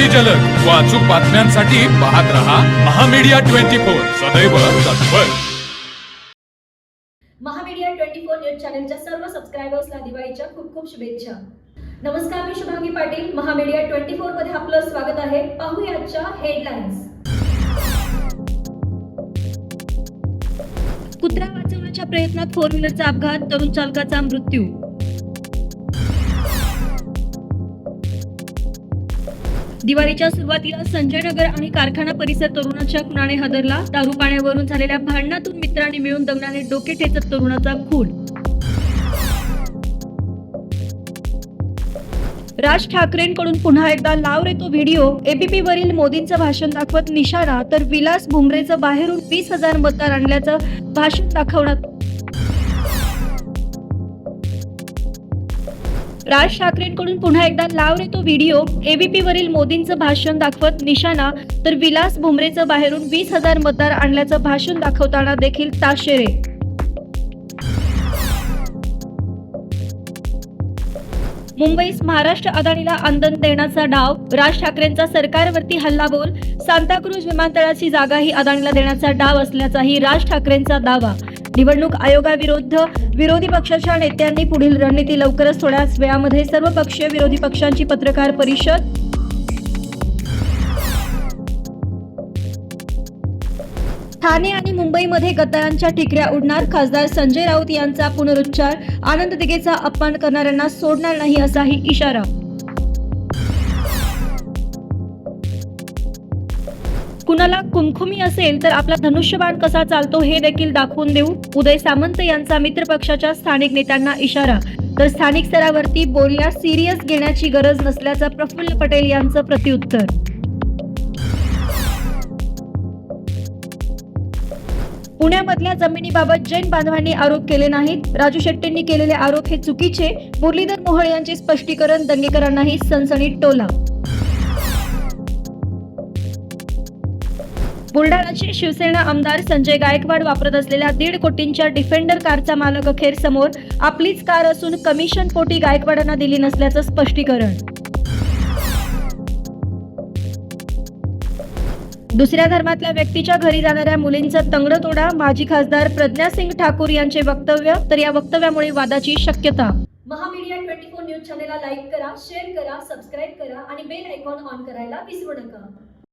अगदी जलद. व अचूक बातम्यांसाठी पाहत रहा महामीडिया ट्वेंटी फोर. सदैव तत्पर. महामीडिया ट्वेंटी फोर न्यूज चॅनलच्या सर्व सबस्क्रायबर्सला दिवाळीच्या खूप खूप शुभेच्छा. नमस्कार मी शुभांगी पाटील. महामीडिया ट्वेंटी फोरमध्ये आपलं स्वागत आहे. पाहूया हेडलाईन्स कुत्रा वाचवण्याच्या प्रयत्नात फोर व्हीलरचा अपघात तरुण चालकाचा मृत्यू. दिवाळीच्या सुरुवातीला संजय नगर आणि कारखाना परिसर तरुणाच्या खुनाने हदरला. दारू पाण्यावरून झालेल्या भांडणातून मित्रांनी मिळून दगडाने डोके ठेचत तरुणाचा खून. राज ठाकरेंकडून पुन्हा एकदा लाव रे तो व्हिडिओ. एबीपी वरील मोदींचं भाषण दाखवत निशाणा तर विलास भुमरेचं बाहेरून वीस हजार मतदार आणल्याचं भाषण दाखवण्यात राज ठाकरेंकडून पुन्हा एकदा लाव रे तो व्हिडिओ. एबीपी वरील मोदींचं भाषण दाखवत निशाणा. तर विलास भुमरेचं बाहेरून वीस हजार मतदार आणल्याचं भाषण दाखवताना देखील ताशेरे. मुंबईस महाराष्ट्र अदानीला आंदन देण्याचा डाव. राज ठाकरेंचा सरकारवरती हल्लाबोल. सांताक्रूज विमानतळाची जागाही अदानीला देण्याचा डाव असल्याचाही राज ठाकरेंचा दावा. निवडणूक आयोगाविरुद्ध विरोधी पक्षाच्या नेत्यांनी पुढील रणनीती लवकरच थोड्याच वेळामध्ये सर्व पक्षीय विरोधी पक्षांची पत्रकार परिषद. ठाणे आणि मुंबईमध्ये गद्दारांच्या ठिकऱ्या उडणार खासदार संजय राऊत यांचा पुनरुच्चार. आनंद दिगेचा अपमान करणाऱ्यांना सोडणार नाही असाही इशारा. कुणाला कुमखुमी असेल तर आपला धनुष्यबाण कसा चालतो हे देखील दाखवून देऊ. उदय सामंत यांचा मित्र पक्षाच्या स्थानिक नेत्यांना इशारा. तर स्थानिक स्तरावरती बोलण्यास सिरियस घेण्याची गरज नसल्याचं प्रफुल्ल पटेल यांचं प्रत्युत्तर. पुण्यामधल्या जमिनीबाबत जैन बांधवांनी आरोप केले नाहीत. राजू शेट्टींनी केलेले आरोप हे चुकीचे. मुरलीधर मोहोळ यांचे स्पष्टीकरण दंगेकरांनाही सनसणीत टोला. बुलढाणाचे शिवसेना आमदार संजय गायकवाड वापरत असलेल्या दीड कोटींच्या डिफेंडर कारचा मालक अखेर समोर. आपलीच कार असून कमिशन पोटी गायकवाडांना दिली नसल्याचं स्पष्टीकरण. दुसऱ्या धर्मातल्या व्यक्तीच्या घरी जाणाऱ्या मुलींचा तंगडतोडा माजी खासदार प्रज्ञा सिंग ठाकूर यांचे वक्तव्य तर या वक्तव्यामुळे वादाची शक्यता. महामीडिया ट्वेंटी फोर न्यूज चॅनेलला लाईक करा शेअर करा सबस्क्राईब करा आणि बेल आयकॉन ऑन करायला विसरू नका.